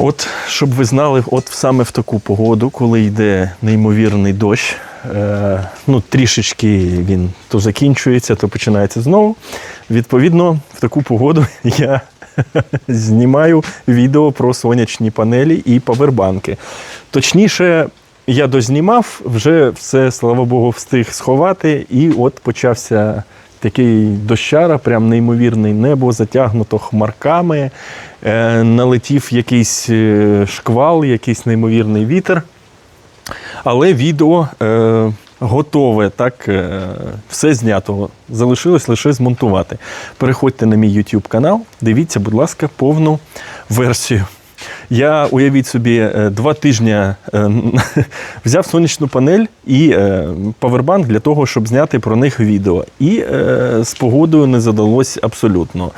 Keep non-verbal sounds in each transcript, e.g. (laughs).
От, щоб ви знали, от саме в таку погоду, коли йде неймовірний дощ, е, ну трішечки він то закінчується, то починається знову. Відповідно, в таку погоду (laughs) я знімаю відео про сонячні панелі і павербанки. Точніше, я дознімав, вже все, слава Богу, встиг сховати, і от почався такий дощара, прям неймовірний небо, затягнуто хмарками, е, налетів якийсь е, шквал, якийсь неймовірний вітер. Але відео е, готове, так, е, все знято. Залишилось лише змонтувати. Переходьте на мій YouTube канал, дивіться, будь ласка, повну версію. Я уявіть собі, е, два тижні е, (laughs) взяв сонячну панель і е, павербанк для того, щоб зняти про них відео. І з погодою не задалось абсолютно.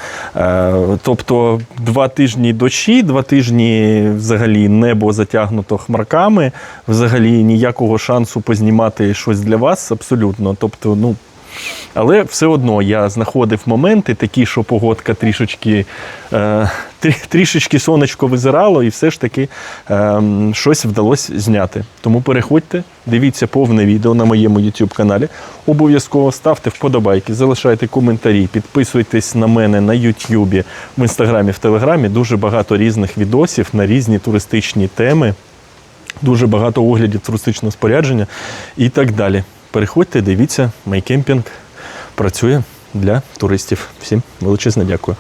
Тобто два тижні дощі, два тижні взагалі небо затягнуто хмарками, взагалі ніякого шансу познімати щось для вас абсолютно. Тобто, ну. Але все одно я знаходив моменти такі, що погодка трішечки, е, трі- трішечки сонечко визирало, і все ж таки е, щось вдалося зняти. Тому переходьте, дивіться повне відео на моєму YouTube каналі. Обов'язково ставте вподобайки, залишайте коментарі, підписуйтесь на мене на YouTube, в інстаграмі, в телеграмі. Дуже багато різних відосів на різні туристичні теми. Дуже багато оглядів туристичного спорядження і так далі. Переходьте, дивіться, майкемпінг працює для туристів. Всім величезне дякую.